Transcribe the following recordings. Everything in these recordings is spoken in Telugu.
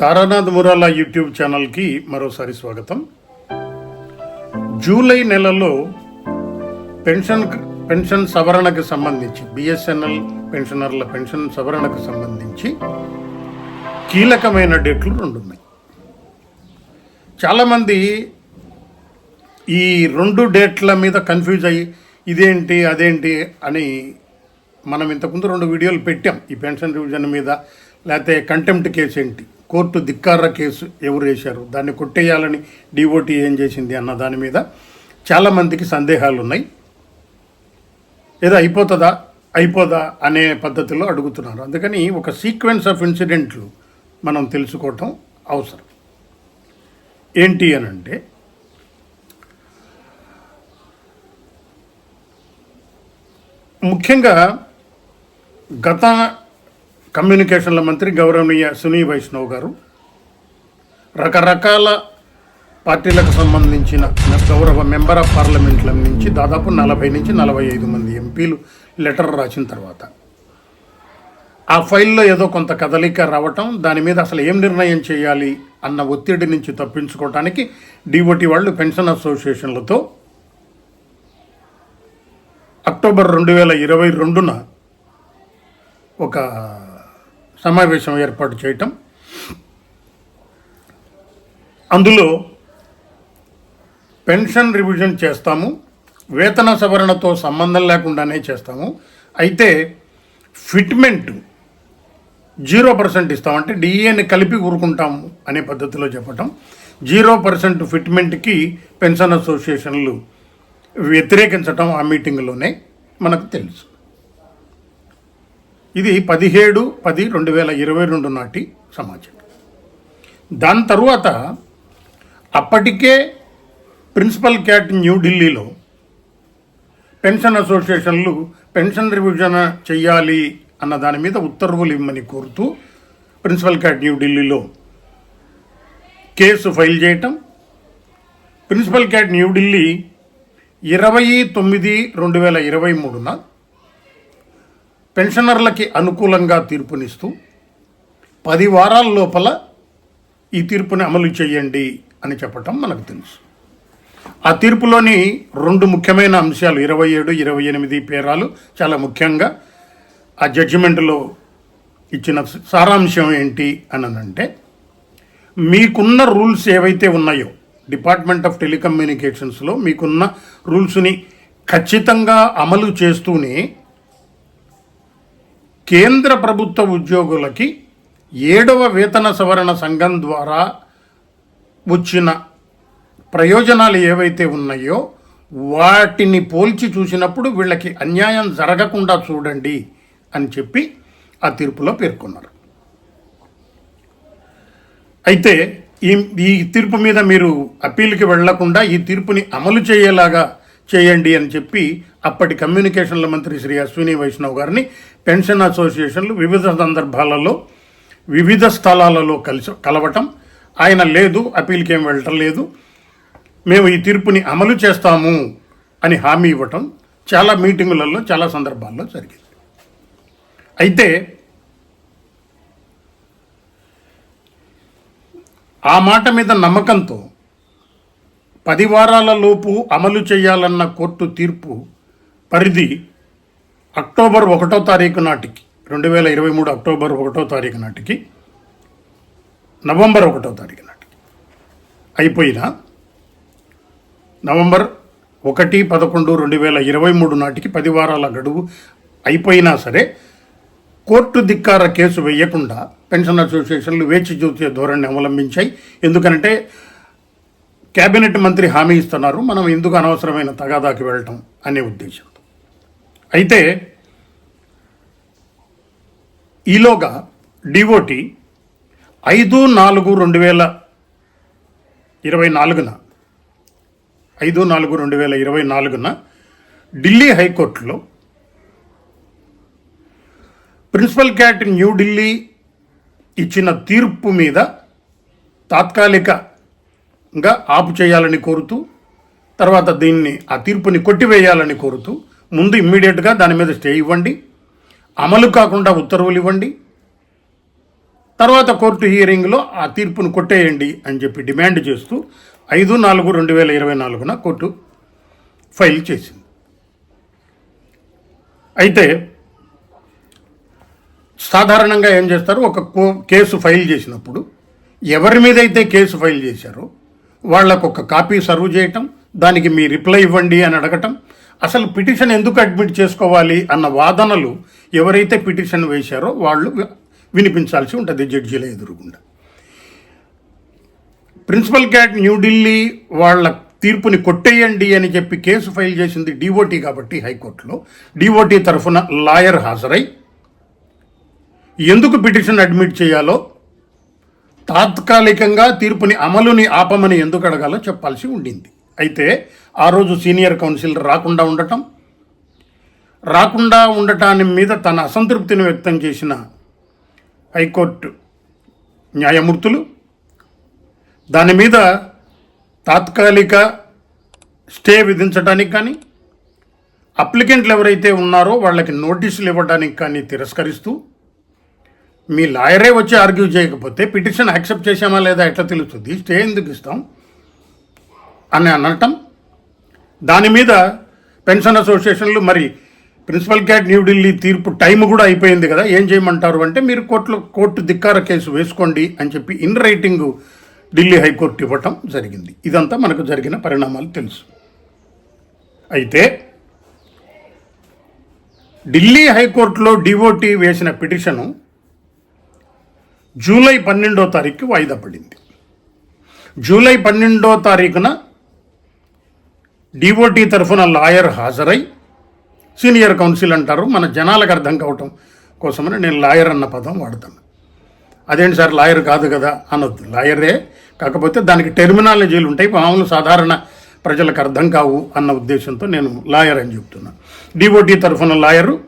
తారానాథ్ మురాల యూట్యూబ్ ఛానల్కి మరోసారి స్వాగతం. జూలై నెలలో పెన్షన్ పెన్షన్ సవరణకు సంబంధించి బిఎస్ఎన్ఎల్ పెన్షనర్ల పెన్షన్ సవరణకు సంబంధించి కీలకమైన డేట్లు రెండు ఉన్నాయి చాలామంది ఈ రెండు డేట్ల మీద కన్ఫ్యూజ్ అయ్యి ఇదేంటి అదేంటి అని మనం ఇంతకుముందు రెండు వీడియోలు పెట్టాం. ఈ పెన్షన్ రివిజన్ మీద లేకపోతే కంటెంప్ట్ కేసు ఏంటి? కోర్టు ధిక్కార కేసు ఎవరు వేశారు దాన్ని కొట్టేయాలని డిఓటీ ఏం చేసింది అన్న దాని మీద చాలామందికి సందేహాలు ఉన్నాయి ఏదో అయిపోతుందా? అయిపోదా అనే పద్ధతిలో అడుగుతున్నారు. అందుకని ఒక సీక్వెన్స్ ఆఫ్ ఇన్సిడెంట్లు మనం తెలుసుకోవటం అవసరం. ఏంటి అని అంటే ముఖ్యంగా గత కమ్యూనికేషన్ల మంత్రి గౌరవనీయ సునీ వైష్ణవ్ గారు. రకరకాల పార్టీలకు సంబంధించిన గౌరవ మెంబర్ ఆఫ్ పార్లమెంట్ల నుంచి దాదాపు నలభై నుంచి నలభై ఐదు మంది ఎంపీలు లెటర్ రాసిన తర్వాత. ఆ ఫైల్లో ఏదో కొంత కదలిక రావటం దాని మీద అసలు ఏం నిర్ణయం చేయాలి అన్న ఒత్తిడి నుంచి తప్పించుకోవడానికి డిఓటి వాళ్ళు పెన్షన్ అసోసియేషన్లతో అక్టోబర్ రెండు వేల ఇరవై రెండున ఒక సమావేశం ఏర్పాటు చేయటం. అందులో పెన్షన్ రివిజన్ చేస్తాము వేతన సవరణతో సంబంధం లేకుండానే చేస్తాము. అయితే ఫిట్మెంట్ జీరో పర్సెంట్ ఇస్తామంటే డిఏని కలిపి ఊరుకుంటాము అనే పద్ధతిలో చెప్పటం. జీరో పర్సెంట్ ఫిట్మెంట్కి పెన్షన్ అసోసియేషన్లు వ్యతిరేకించటం ఆ మీటింగ్లోనే మనకు తెలుసు. ఇది పదిహేడు పది రెండు వేల ఇరవై రెండు నాటి సమాచారం దాని తరువాత అప్పటికే ప్రిన్సిపల్ క్యాట్ న్యూఢిల్లీలో పెన్షన్ అసోసియేషన్లు పెన్షన్ రివిజన్ చెయ్యాలి అన్న దాని మీద ఉత్తర్వులు ఇవ్వమని కోరుతూ ప్రిన్సిపల్ క్యాట్ న్యూఢిల్లీలో కేసు ఫైల్ చేయటం ప్రిన్సిపల్ క్యాట్ న్యూఢిల్లీ ఇరవై తొమ్మిది రెండు వేల ఇరవై మూడున పెన్షనర్లకి అనుకూలంగా తీర్పునిస్తూ పది వారాల లోపల ఈ తీర్పుని అమలు చేయండి అని చెప్పటం మనకు తెలుసు. ఆ తీర్పులోని రెండు ముఖ్యమైన అంశాలు ఇరవై ఏడు ఇరవై ఎనిమిది పేరాలు చాలా ముఖ్యంగా ఆ జడ్జిమెంట్లో ఇచ్చిన సారాంశం ఏంటి అని అంటే మీకున్న రూల్స్ ఏవైతే ఉన్నాయో డిపార్ట్మెంట్ ఆఫ్ టెలికమ్యూనికేషన్స్లో మీకున్న రూల్స్ని ఖచ్చితంగా అమలు చేస్తూనే కేంద్ర ప్రభుత్వ ఉద్యోగులకి ఏడవ వేతన సవరణ సంఘం ద్వారా వచ్చిన ప్రయోజనాలు ఏవైతే ఉన్నాయో వాటిని పోల్చి చూసినప్పుడు వీళ్ళకి అన్యాయం జరగకుండా చూడండి అని చెప్పి ఆ తీర్పులో పేర్కొన్నారు. అయితే ఈ ఈ తీర్పు మీద మీరు అప్పీల్కి వెళ్ళకుండా ఈ తీర్పుని అమలు చేయలాగా చేయండి అని చెప్పి అప్పటి కమ్యూనికేషన్ల మంత్రి శ్రీ అశ్విని వైష్ణవ్ గారిని పెన్షన్ అసోసియేషన్లు వివిధ సందర్భాలలో వివిధ స్థలాలలో కలిసి కలవటం. ఆయన లేదు అప్పీల్కి ఏం వెళ్ళటం లేదు. మేము ఈ తీర్పుని అమలు చేస్తాము అని హామీ ఇవ్వటం చాలా మీటింగులలో చాలా సందర్భాల్లో జరిగింది. అయితే ఆ మాట మీద నమ్మకంతో పది వారాల లోపు అమలు చేయాలన్న కోర్టు తీర్పు పరిధి అక్టోబర్ ఒకటో తారీఖు నాటికి రెండు వేల ఇరవై మూడు అక్టోబర్ ఒకటో తారీఖు నాటికి నవంబర్ ఒకటో తారీఖు నాటికి అయిపోయినా నవంబర్ ఒకటి పదకొండు రెండు వేల ఇరవై మూడు నాటికి పది వారాల గడువు అయిపోయినా సరే కోర్టు ధిక్కార కేసు వేయకుండా పెన్షన్ అసోసియేషన్లు వేచి చూసే ధోరణి అవలంబించాయి. ఎందుకంటే కేబినెట్ మంత్రి హామీ ఇస్తున్నారు మనం ఎందుకు అనవసరమైన తగాదాకి వెళ్ళటం అనే ఉద్దేశం. అయితే ఈలోగా డిఓటి ఐదు నాలుగు రెండు వేల ఇరవై నాలుగున ఐదు నాలుగు రెండు వేల ఇరవై నాలుగున ఢిల్లీ హైకోర్టులో ప్రిన్సిపల్ క్యాట్ న్యూఢిల్లీ ఇచ్చిన తీర్పు మీద తాత్కాలికంగా ఆపు చేయాలని కోరుతూ తర్వాత దీన్ని ఆ తీర్పుని కొట్టివేయాలని కోరుతూ ముందు ఇమ్మీడియట్గా దాని మీద స్టే ఇవ్వండి. అమలు కాకుండా ఉత్తర్వులు ఇవ్వండి. తర్వాత కోర్టు హియరింగ్లో ఆ తీర్పును కొట్టేయండి అని చెప్పి డిమాండ్ చేస్తూ ఐదు నాలుగు రెండు వేల ఇరవై నాలుగున కోర్టు ఫైల్ చేసింది. అయితే సాధారణంగా ఏం చేస్తారు? ఒక కో- కేసు ఫైల్ చేసినప్పుడు ఎవరి మీద అయితే కేసు ఫైల్ చేశారో వాళ్ళకు ఒక కాపీ సర్వ్ చేయటం దానికి మీ రిప్లై ఇవ్వండి అని అడగటం అసలు పిటిషన్ ఎందుకు అడ్మిట్ చేసుకోవాలి అన్న వాదనలు ఎవరైతే పిటిషన్ వేశారో వాళ్ళు వినిపించాల్సి ఉంటుంది జడ్జీల ఎదురుగుండా. ప్రిన్సిపల్ క్యాట్ న్యూఢిల్లీ వాళ్ళ తీర్పుని కొట్టేయండి అని చెప్పి కేసు ఫైల్ చేసింది డిఓటీ కాబట్టి హైకోర్టులో. డిఓటీ తరఫున లాయర్ హాజరై ఎందుకు పిటిషన్ అడ్మిట్ చేయాలో తాత్కాలికంగా తీర్పుని అమలుని ఆపమని ఎందుకు అడగాలో చెప్పాల్సి ఉండింది. అయితే ఆ రోజు సీనియర్ కౌన్సిల్ రాకుండా ఉండటం రాకుండా ఉండటాని మీద తన అసంతృప్తిని వ్యక్తం చేసిన హైకోర్టు న్యాయమూర్తులు దాని మీద తాత్కాలిక స్టే విధించడానికి కానీ అప్లికెంట్లు ఎవరైతే ఉన్నారో వాళ్ళకి నోటీసులు ఇవ్వడానికి కానీ తిరస్కరిస్తూ మీ లాయరే వచ్చి ఆర్గ్యూ చేయకపోతే పిటిషన్ యాక్సెప్ట్ చేశామా లేదా ఎట్లా తెలుస్తుంది? స్టే ఎందుకు ఇస్తాం? అని అనటం. దాని మీద పెన్షన్ అసోసియేషన్లు మరి ప్రిన్సిపల్ క్యాట్ న్యూఢిల్లీ తీర్పు టైం కూడా అయిపోయింది కదా ఏం చేయమంటారు అంటే మీరు కోర్టులో కోర్టు ధిక్కార కేసు వేసుకోండి అని చెప్పి ఇన్ రైటింగ్ ఢిల్లీ హైకోర్టు ఇవ్వటం జరిగింది. ఇదంతా మనకు జరిగిన పరిణామాలు తెలుసు. అయితే ఢిల్లీ హైకోర్టులో డిఓటీ వేసిన పిటిషను జూలై పన్నెండో తారీఖు వాయిదా పడింది. జూలై పన్నెండో తారీఖున డిఓటీ తరఫున లాయర్ హాజరై సీనియర్ కౌన్సిల్ అంటారు. మన జనాలకు అర్థం కావటం కోసమని నేను లాయర్ అన్న పదం వాడతాను. అదేంటి సార్ లాయర్ కాదు కదా అనొద్దు. లాయరే కాకపోతే దానికి టెర్మినాలజీలు ఉంటాయి. మామూలు సాధారణ ప్రజలకు అర్థం కావు అన్న ఉద్దేశంతో నేను లాయర్ అని చెప్తున్నాను డిఓటీ తరఫున లాయరు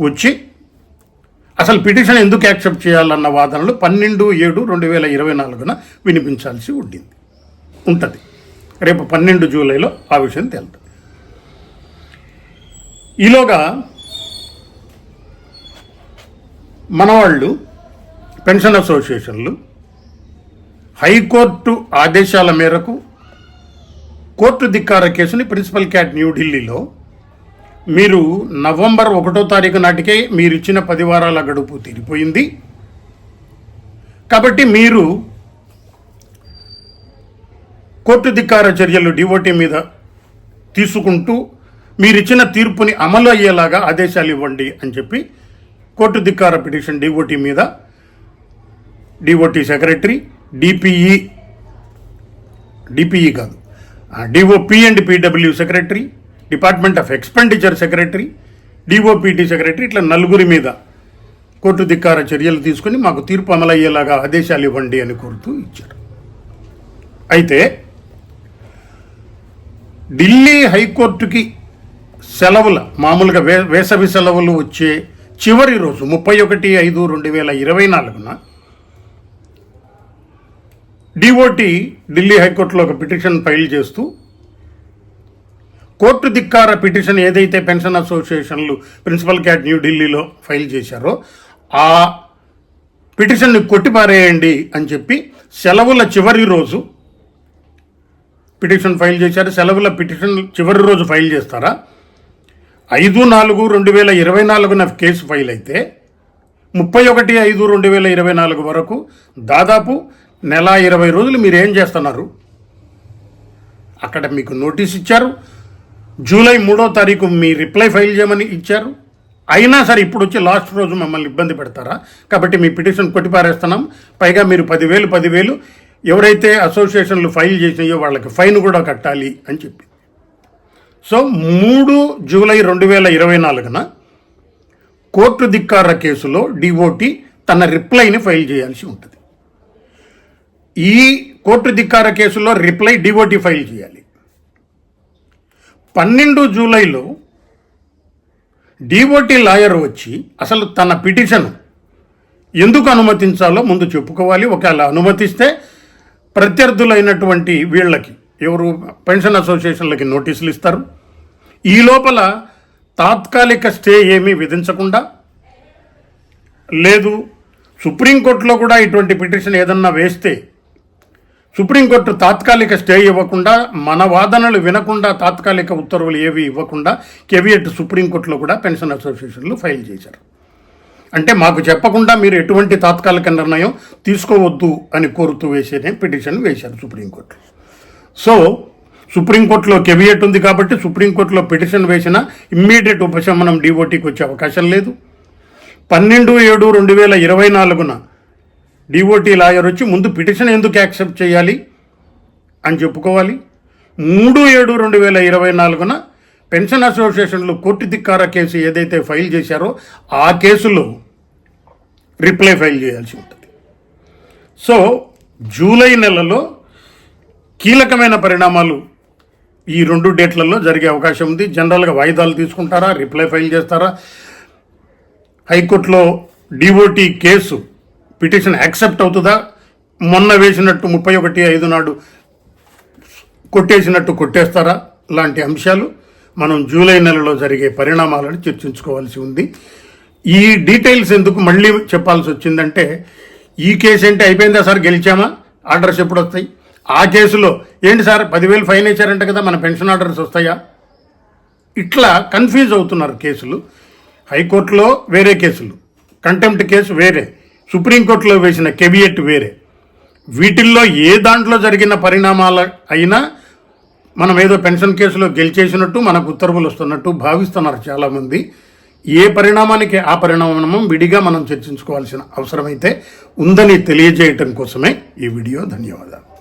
వచ్చి అసలు పిటిషన్ ఎందుకు యాక్సెప్ట్ చేయాలన్న వాదనలు పన్నెండు ఏడు రెండు వేల ఇరవై నాలుగున వినిపించాల్సి ఉండింది. ఉంటుంది. రేపు పన్నెండు జూలైలో ఆ విషయం తేలుతుంది. ఈలోగా మనవాళ్ళు పెన్షన్ అసోసియేషన్లు హైకోర్టు ఆదేశాల మేరకు కోర్టు ధిక్కార కేసుని ప్రిన్సిపల్ క్యాట్ న్యూఢిల్లీలో మీరు నవంబర్ ఒకటో తారీఖు నాటికే మీరు ఇచ్చిన పది వారాల గడుపు తీరిపోయింది. కాబట్టి మీరు కోర్టు ధిక్కార చర్యలు డివోటీ మీద తీసుకుంటూ మీరిచ్చిన తీర్పుని అమలు అయ్యేలాగా ఆదేశాలు ఇవ్వండి అని చెప్పి కోర్టు ధిక్కార పిటిషన్ డిఓటీ మీద డివోటీ సెక్రటరీ డిపిఈ డిపిఈ కాదు DOP and PW secretary department of expenditure secretary DOPT secretary ఇట్లా నలుగురి మీద కోర్టు ధిక్కార చర్యలు తీసుకుని మాకు తీర్పు అమలయ్యేలాగా ఆదేశాలు ఇవ్వండి అని కోరుతూ ఇచ్చారు. అయితే ఢిల్లీ హైకోర్టుకి సెలవుల మామూలుగా వే వేసవి సెలవులు వచ్చే చివరి రోజు ముప్పై ఒకటి ఐదు రెండు వేల ఇరవై నాలుగున డిఓటి ఢిల్లీ హైకోర్టులో ఒక పిటిషన్ ఫైల్ చేస్తూ కోర్టు ధిక్కార పిటిషన్ ఏదైతే పెన్షన్ అసోసియేషన్లు ప్రిన్సిపల్ క్యాట్ న్యూఢిల్లీలో ఫైల్ చేశారో ఆ పిటిషన్ని కొట్టిపారేయండి అని చెప్పి సెలవుల చివరి రోజు పిటిషన్ ఫైల్ చేశారు. సెలవుల పిటిషన్ చివరి రోజు ఫైల్ చేస్తారా? ఐదు నాలుగు రెండు వేల ఇరవై నాలుగున కేసు ఫైల్ అయితే ముప్పై ఒకటి ఐదు రెండు వేల ఇరవై నాలుగు వరకు దాదాపు నెల ఇరవై రోజులు మీరు ఏం చేస్తున్నారు? అక్కడ మీకు నోటీస్ ఇచ్చారు. జూలై మూడో తారీఖు మీ రిప్లై ఫైల్ చేయమని ఇచ్చారు. అయినా సరే ఇప్పుడు వచ్చి లాస్ట్ రోజు మమ్మల్ని ఇబ్బంది పెడతారా? కాబట్టి మీ పిటిషన్ కొట్టిపారేస్తున్నాం. పైగా మీరు పదివేలు పదివేలు ఎవరైతే అసోసియేషన్లు ఫైల్ చేసినాయో వాళ్ళకి ఫైన్ కూడా కట్టాలి అని చెప్పి. సో మూడు జూలై రెండు వేల ఇరవై నాలుగున కోర్టు ధిక్కార కేసులో డిఓటి తన రిప్లైని ఫైల్ చేయాల్సి ఉంటుంది. ఈ కోర్టు ధిక్కార కేసులో రిప్లై డిఓటి ఫైల్ చేయాలి. పన్నెండు జూలైలో డిఓటి లాయర్ వచ్చి అసలు తన పిటిషన్ ఎందుకు అనుమతించాలో ముందు చెప్పుకోవాలి. ఒకవేళ అనుమతిస్తే ప్రత్యర్థులైనటువంటి వీళ్ళకి ఎవరు పెన్షన్ అసోసియేషన్లకి నోటీసులు ఇస్తారు. ఈ లోపల తాత్కాలిక స్టే ఏమీ విధించకుండా లేదు సుప్రీంకోర్టులో కూడా ఇటువంటి పిటిషన్ ఏదన్నా వేస్తే సుప్రీంకోర్టు తాత్కాలిక స్టే ఇవ్వకుండా మన వాదనలు వినకుండా తాత్కాలిక ఉత్తర్వులు ఏవి ఇవ్వకుండా కెవియట్ సుప్రీంకోర్టులో కూడా పెన్షన్ అసోసియేషన్లు ఫైల్ చేశారు. అంటే మాకు చెప్పకుండా మీరు ఎటువంటి తాత్కాలిక నిర్ణయం తీసుకోవద్దు అని కోరుతూ వేసేనే పిటిషన్ వేశారు సుప్రీంకోర్టు. సో సుప్రీంకోర్టులో కెవియట్ ఉంది కాబట్టి సుప్రీంకోర్టులో పిటిషన్ వేసిన ఇమ్మీడియట్ ఉపశమనం డిఓటీకి వచ్చే అవకాశం లేదు. పన్నెండు ఏడు రెండు వేల ఇరవై నాలుగున డిఓటీ లాయర్ వచ్చి ముందు పిటిషన్ ఎందుకు యాక్సెప్ట్ చేయాలి అని చెప్పుకోవాలి. మూడు ఏడు రెండు వేల ఇరవై నాలుగున పెన్షన్ అసోసియేషన్లు కోర్టు ధిక్కార కేసు ఏదైతే ఫైల్ చేశారో ఆ కేసులో రిప్లై ఫైల్ చేయాల్సి ఉంటుంది. సో జూలై నెలలో కీలకమైన పరిణామాలు ఈ రెండు డేట్లలో జరిగే అవకాశం ఉంది. జనరల్గా వాయిదాలు తీసుకుంటారా? రిప్లై ఫైల్ చేస్తారా? హైకోర్టులో డిఓటి కేసు పిటిషన్ యాక్సెప్ట్ అవుతుందా? మొన్న వేసినట్టు ముప్పై ఒకటి ఐదు నాడు కొట్టేసినట్టు కొట్టేస్తారా? లాంటి అంశాలు మనం జూలై నెలలో జరిగే పరిణామాలను చర్చించుకోవాల్సి ఉంది. ఈ డీటెయిల్స్ ఎందుకు మళ్ళీ చెప్పాల్సి వచ్చిందంటే ఈ కేసు ఏంటి అయిపోయిందా సార్? గెలిచామా? ఆర్డర్స్ ఎప్పుడు వస్తాయి? ఆ కేసులో ఏంటి సార్? పదివేలు ఫైన్ వేశారంట కదా మన పెన్షన్ ఆర్డర్స్ వస్తాయా? ఇట్లా కన్ఫ్యూజ్ అవుతున్నారు కేసులు. హైకోర్టులో వేరే కేసులు. కంటెంప్ట్ కేసు వేరే. సుప్రీంకోర్టులో వేసిన కెవియట్ వేరే. వీటిల్లో ఏ దాంట్లో జరిగిన పరిణామాలు అయినా మనం ఏదో పెన్షన్ కేసులో గెలిచేసినట్టు మనకు ఉత్తర్వులు వస్తున్నట్టు భావిస్తున్నారు చాలామంది. ఏ పరిణామానికి ఆ పరిణామం విడిగా మనం చర్చించుకోవాల్సిన అవసరమైతే ఉందని తెలియజేయటం కోసమే ఈ వీడియో. ధన్యవాదాలు.